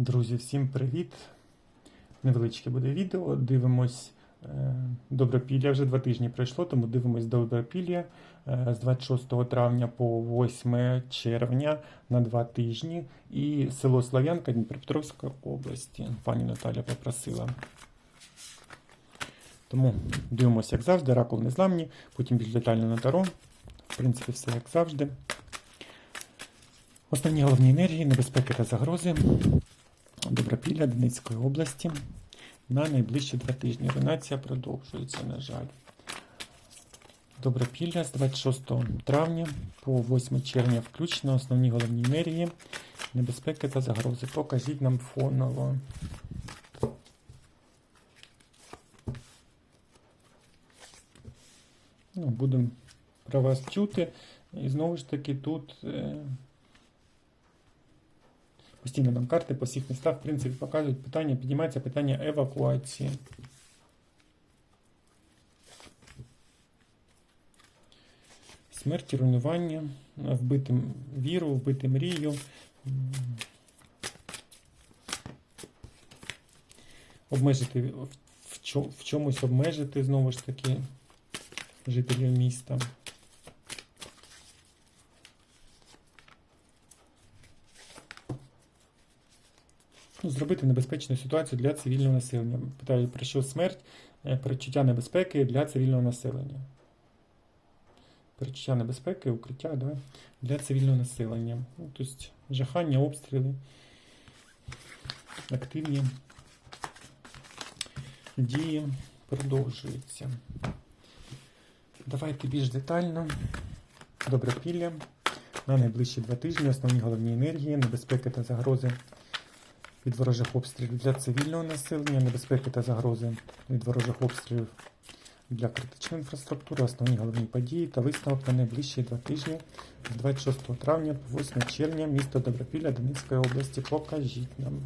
Друзі, всім привіт! Невеличке буде відео. Дивимось е, Добропілля. Вже два тижні пройшло, тому дивимось Добропілля е, з 26 травня по 8 червня на два тижні. І село Слав'янка Дніпропетровської області. Пані Наталя попросила. Тому дивимося, як завжди, ракул незламні, потім більш детально на таро. В принципі, все як завжди. Основні головні енергії, небезпеки та загрози. Добропілля Донецької області на найближчі два тижні. Руйнація продовжується, на жаль. Добропілля з 26 травня по 8 червня включно основні головні енергії, небезпеки та загрози. Покажіть нам фоново. Ну, будемо про вас чути. І знову ж таки тут. Постійно нам карти по всіх містах, в принципі, показують питання, піднімається питання евакуації. Смерть, руйнування, вбити віру, вбити мрію. Обмежити в чомусь обмежити знову ж таки жителів міста. Зробити небезпечну ситуацію для цивільного населення. Питаю, про що смерть, Е, перечуття небезпеки для цивільного населення. Перечуття небезпеки, укриття да, для цивільного населення. Ну, тобто жахання, обстріли, активні дії продовжуються. Давайте більш детально. Добропілля на найближчі два тижні. Основні головні енергії, небезпеки та загрози від ворожих обстрілів для цивільного населення, небезпеки та загрози від ворожих обстрілів для критичної інфраструктури, основні головні події та висновок на найближчі два тижні з 26 травня по 8 червня місто Добропілля Донецької області. Покажіть нам.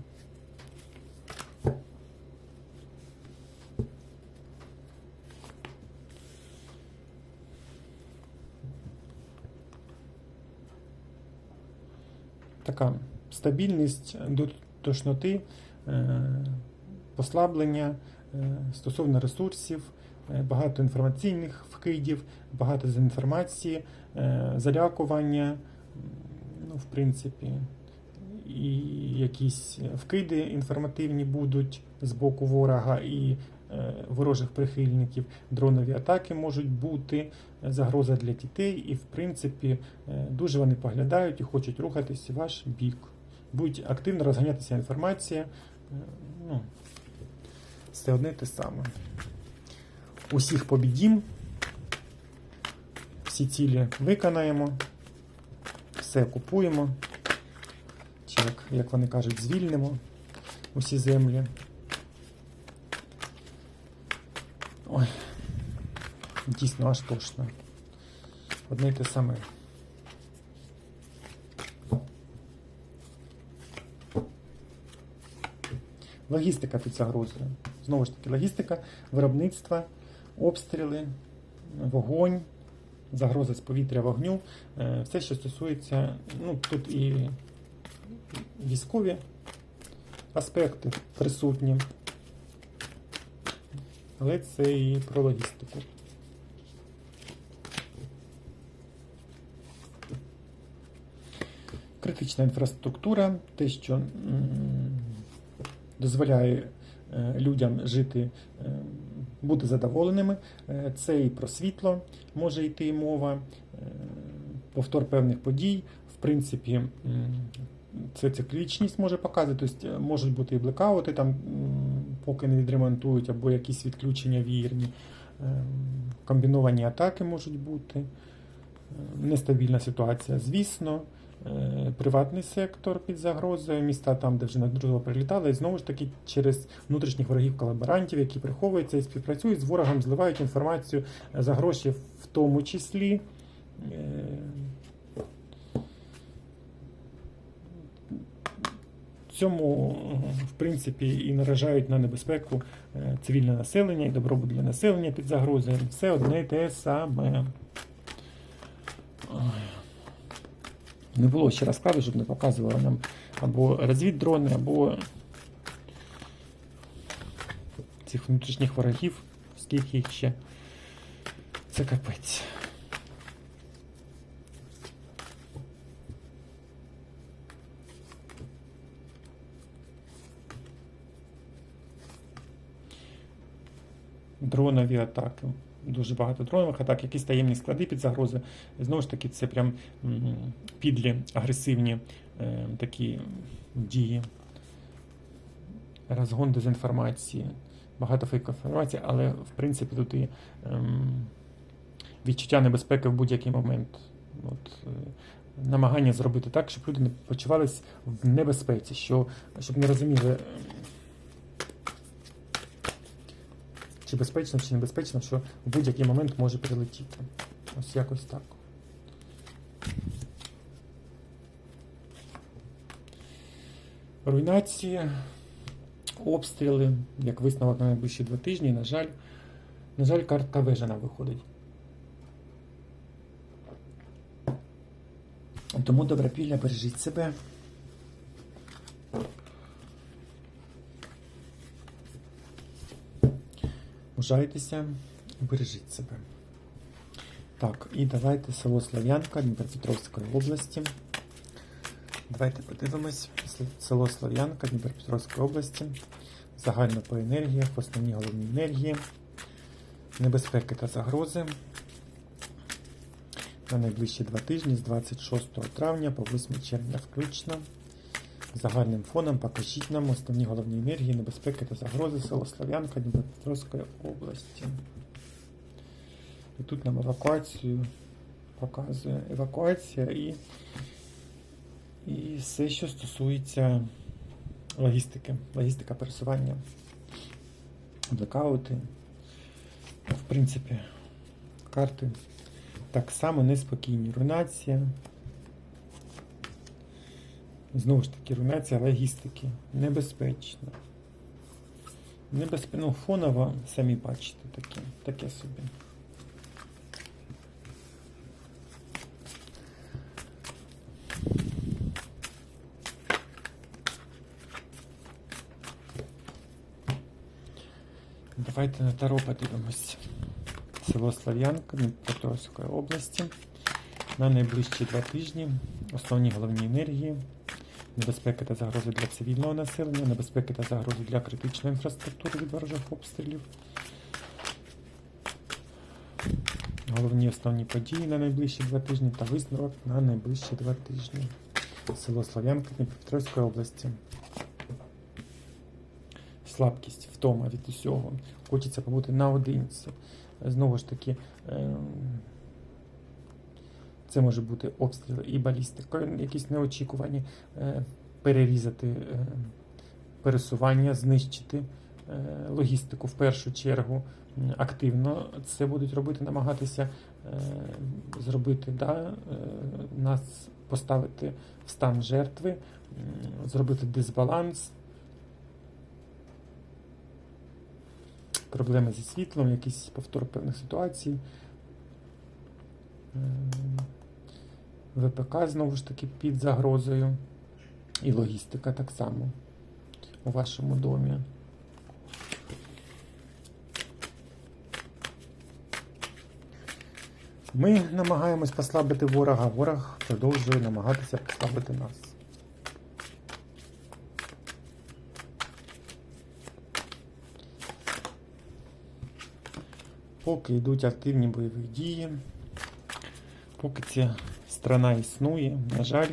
Така стабільність тошноти, е, послаблення е, стосовно ресурсів, е, багато інформаційних вкидів, багато дезінформації, е, залякування, ну, в принципі, і якісь вкиди інформативні будуть з боку ворога і ворожих прихильників, дронові атаки можуть бути, загроза для дітей, і, в принципі, дуже вони поглядають і хочуть рухатись в ваш бік. Будуть активно розганятися інформація. Е, Ну, все одне те саме. Усіх побідім, всі цілі виконаємо, все купуємо, чи як, як вони кажуть, звільнимо усі землі. Ой, дійсно аж тошно. Одне й те саме. Логістика під загрозою. Знову ж таки, логістика, виробництва, обстріли, вогонь, загроза з повітря вогню. Е, Все, що стосується, ну, тут і військові аспекти присутні. Але це і про логістику. Критична інфраструктура, те, що дозволяє е, людям жити, е, бути задоволеними. Е, Це і про світло може йти мова, повтор певних подій. В принципі, це циклічність може показувати, тобто можуть бути і блекаути, там, поки не відремонтують, або якісь відключення вірні, комбіновані атаки можуть бути, нестабільна ситуація, звісно. Е, Приватний сектор під загрозою, міста там, де вже неодноразово прилітали, і знову ж таки через внутрішніх ворогів колаборантів, які приховуються і співпрацюють з ворогом, зливають інформацію е, за гроші, в тому числі. Е, Цьому, в принципі, і наражають на небезпеку цивільне населення і добробут для населення під загрозою. Все одне те саме. Ой. Не було ще розкладу, щоб не показували нам або розвіддрони, або цих внутрішніх ворогів, скільки їх ще. Це капець. Дронові атаки. Дуже багато дронових атак, якісь таємні склади під загрози. Знову ж таки, це прям підлі, агресивні е, такі дії. Розгон дезінформації, багато фейкової інформації, але в принципі тут і ем, відчуття небезпеки в будь-який момент. От, е, намагання зробити так, щоб люди не почувались в небезпеці, що, щоб не розуміли, е, чи безпечно, чи небезпечно, що в будь-який момент може прилетіти. Ось якось так. Руйнації, обстріли, як висновок на найближчі два тижні, на жаль, на жаль, картка вижена виходить. Тому добропілля бережіть себе. Мужайтеся, бережіть себе. Так, і давайте село Слов'янка Дніпропетровської області. Давайте подивимось. Село Слов'янка Дніпропетровської області. Загально по енергіях, основні головні енергії, небезпеки та загрози. На найближчі два тижні з 26 травня по 8 червня включно. Загальним фоном покажіть нам основні головні енергії, небезпеки та загрози село Слов'янка Дніпропетровської області. І тут нам евакуацію показує евакуація і, і все, що стосується логістики, логістика пересування, блекаути. В принципі, карти так само неспокійні. Руйнація. Знову ж таки, руйнація логістики. Небезпечно. Небезпечно. Ну, фоново, самі бачите, таке, таке собі. Давайте на Таро подивимось. Село Слав'янка Дніпропетровської області. На найближчі два тижні основні головні енергії, небезпеки та загрози для цивільного населення, небезпеки та загрози для критичної інфраструктури від ворожих обстрілів. Головні основні події на найближчі два тижні та висновок на найближчі два тижні. Село Слав'янка Дніпропетровської області. Слабкість, втома від усього. Хочеться побути наодинці. Знову ж таки, ем, це може бути обстріли і балістика, якісь неочікувані, е, перерізати е, пересування, знищити е, логістику в першу чергу. Активно це будуть робити, намагатися зробити, да, нас поставити в стан жертви, зробити дисбаланс. Проблеми зі світлом, якісь повтор певних ситуацій. ВПК знову ж таки під загрозою. І логістика так само у вашому домі. Ми намагаємось послабити ворога, ворог продовжує намагатися послабити нас. Поки йдуть активні бойові дії, поки ця страна існує, на жаль,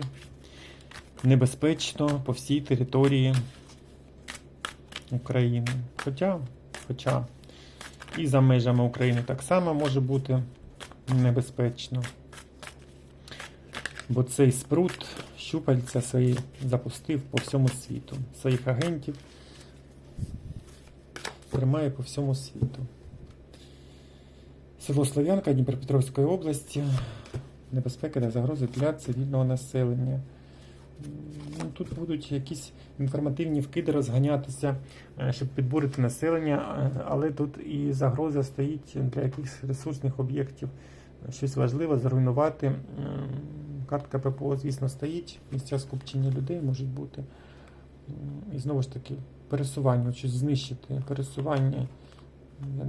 небезпечно по всій території України. Хоча, хоча і за межами України так само може бути небезпечно. Бо цей спрут щупальця свої запустив по всьому світу. Своїх агентів тримає по всьому світу. Село Слов'янка Дніпропетровської області. Небезпеки та загрози для цивільного населення. Ну, тут будуть якісь інформативні вкиди розганятися, е, щоб підбурити населення, е, але тут і загроза стоїть для якихось ресурсних об'єктів. щось важливе зруйнувати. Картка ППО, звісно, стоїть. Місця скупчення людей можуть бути. І знову ж таки, пересування, щось знищити, пересування. Я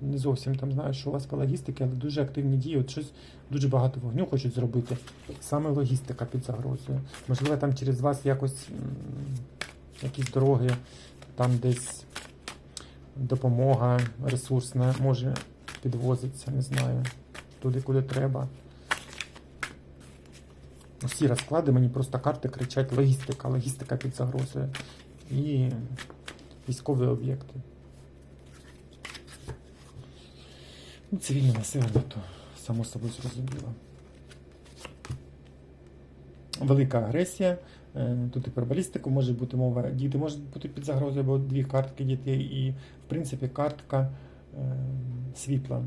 не зовсім там знаю, що у вас по логістиці, але дуже активні дії. От щось дуже багато вогню хочуть зробити. Саме логістика під загрозою. Можливо, там через вас якось якісь дороги, там десь допомога ресурсна може підвозитися, не знаю, туди, куди треба. Усі розклади мені просто карти кричать логістика, логістика під загрозою. І військові об'єкти. Ну, цивільне населення, то само собою зрозуміло. Велика агресія. Е, Тут і про балістику може бути мова. Діти можуть бути під загрозою, бо дві картки дітей, і, в принципі, картка е, світла.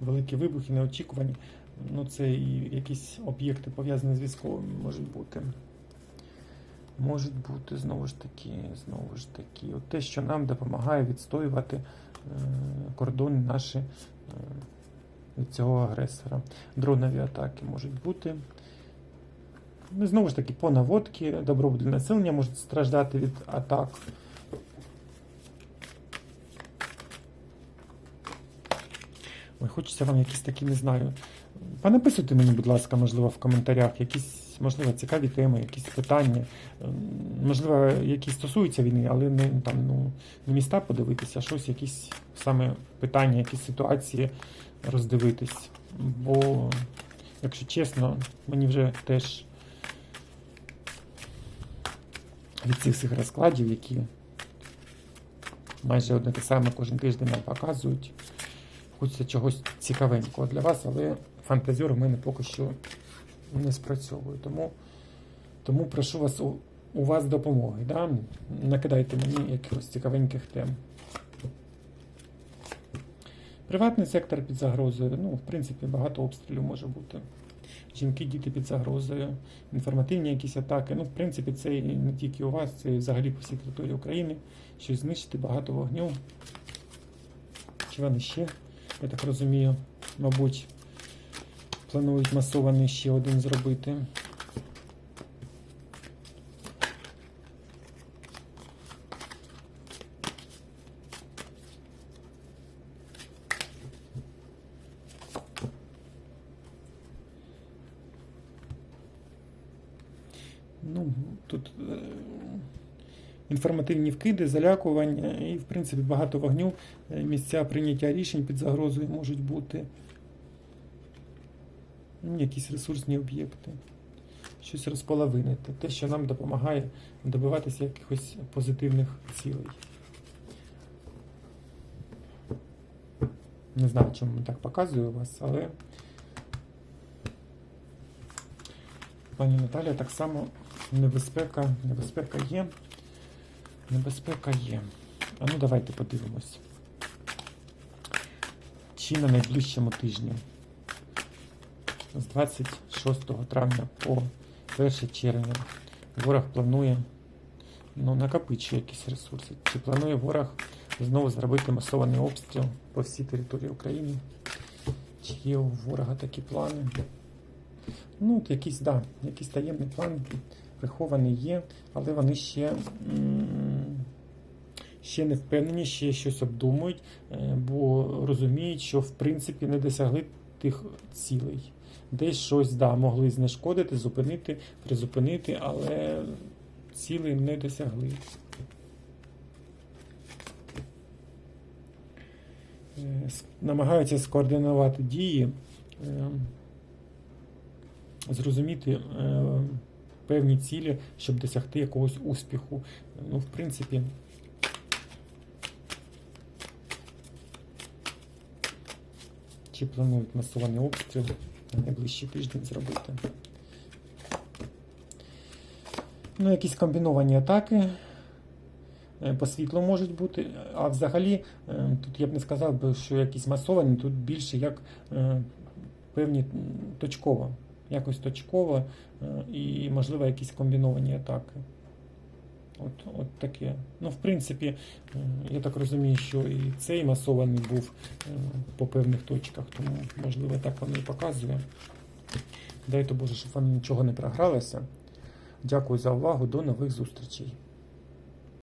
Великі вибухи, неочікувані. Ну, це і якісь об'єкти пов'язані з військовими можуть бути. Можуть бути знову ж таки, знову ж таки, от те, що нам допомагає відстоювати е, кордони наші е, від цього агресора. Дронові атаки можуть бути. Ну, знову ж таки, по наводці добробут населення можуть страждати від атак. Ой, хочеться вам якісь такі, не знаю. Понаписуйте мені, будь ласка, можливо, в коментарях якісь, можливо, цікаві теми, якісь питання. Ем, Можливо, які стосуються війни, але не там, ну, не міста подивитися, а щось, якісь саме питання, якісь ситуації роздивитись. Бо, якщо чесно, мені вже теж від цих всіх розкладів, які майже одне те саме кожен тиждень нам показують. Хочеться чогось цікавенького для вас, але фантазер у мене поки що не спрацьовує. Тому, тому прошу вас у, у вас допомоги. Да? Накидайте мені якихось цікавеньких тем. Приватний сектор під загрозою. Ну, в принципі, багато обстрілів може бути. Жінки, діти під загрозою, інформативні якісь атаки. Ну, в принципі, це не тільки у вас, це і взагалі по всій території України. Щось знищити, багато вогню. Чи вони ще, я так розумію, мабуть, планують масований ще один зробити. Ну, тут е, інформативні вкиди, залякування і, в принципі, багато вогню. Е, Місця прийняття рішень під загрозою можуть бути. Ну, якісь ресурсні об'єкти. Щось розполовинити. Те, що нам допомагає добиватися якихось позитивних цілей. Не знаю, чому так показую вас, але пані Наталя так само небезпека, небезпека є. Небезпека є. А ну давайте подивимось. Чи на найближчому тижні з 26 травня по 1 червня ворог планує ну, накопичує якісь ресурси. Чи планує ворог знову зробити масований обстріл по всій території України? Чи є у ворога такі плани? Ну, от якийсь, да, якийсь таємний план прихований є, але вони ще, ще не впевнені, ще щось обдумують, е, бо розуміють, що в принципі не досягли тих цілей. Десь щось да, могли знешкодити, зупинити, призупинити, але цілей не досягли. Е, Намагаються скоординувати дії, е, зрозуміти е, певні цілі, щоб досягти якогось успіху. Ну, в принципі, чи планують масований обстріл на найближчий тиждень зробити. Ну, якісь комбіновані атаки е, по світлу можуть бути, а взагалі, е, тут я б не сказав, що якісь масовані, тут більше як е, певні точково, якось точково і, можливо, якісь комбіновані атаки. От, от таке. Ну, в принципі, е, я так розумію, що і цей масований був е, по певних точках, тому, можливо, так воно і показує. Дайте Боже, щоб вони нічого не програлися. Дякую за увагу. До нових зустрічей.